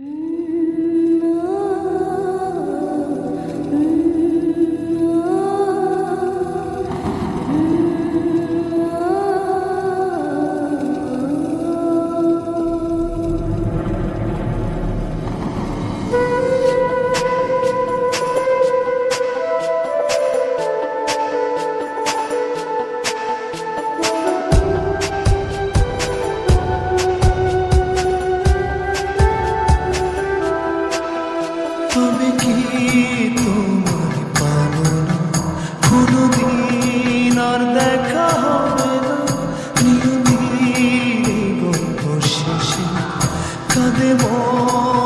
Mm-hmm. devote.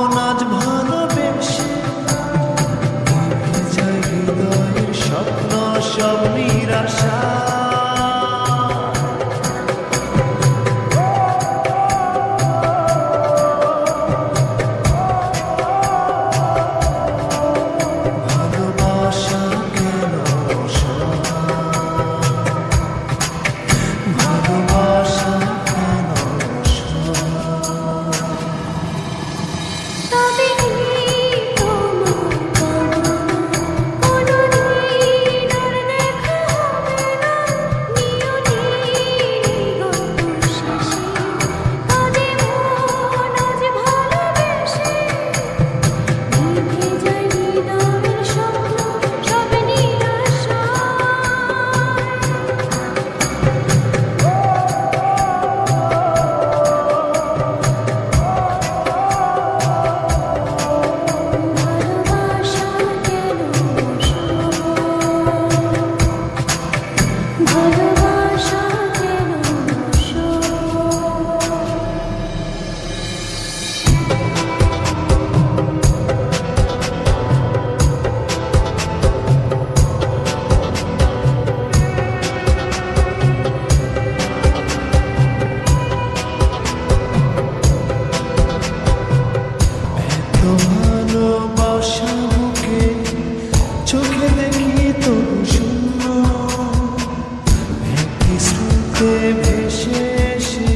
নদীতে ভেসে এসে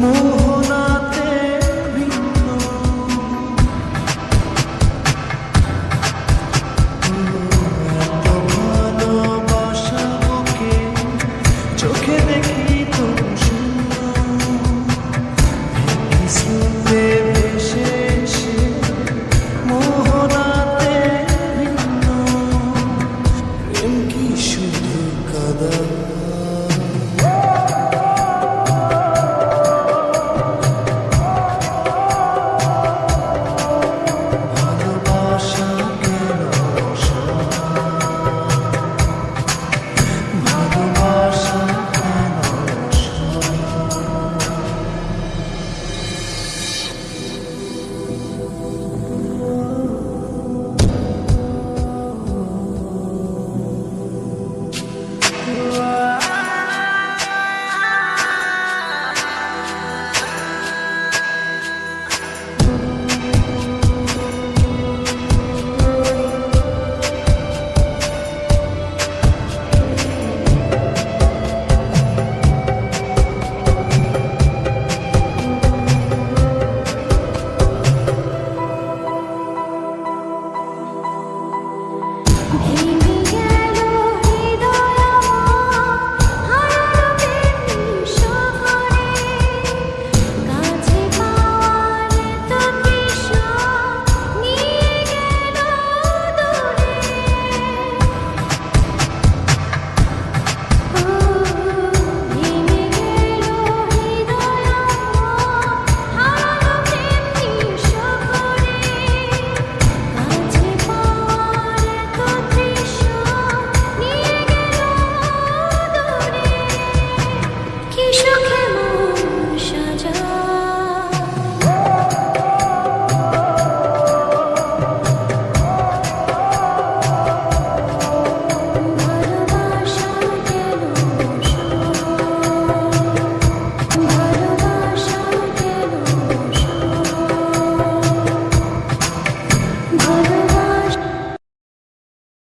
মোহনাতে ভিন্ন। এত ভালোবাসা ওকে চোখে দেখি তো শূন্য। শুধু কাদা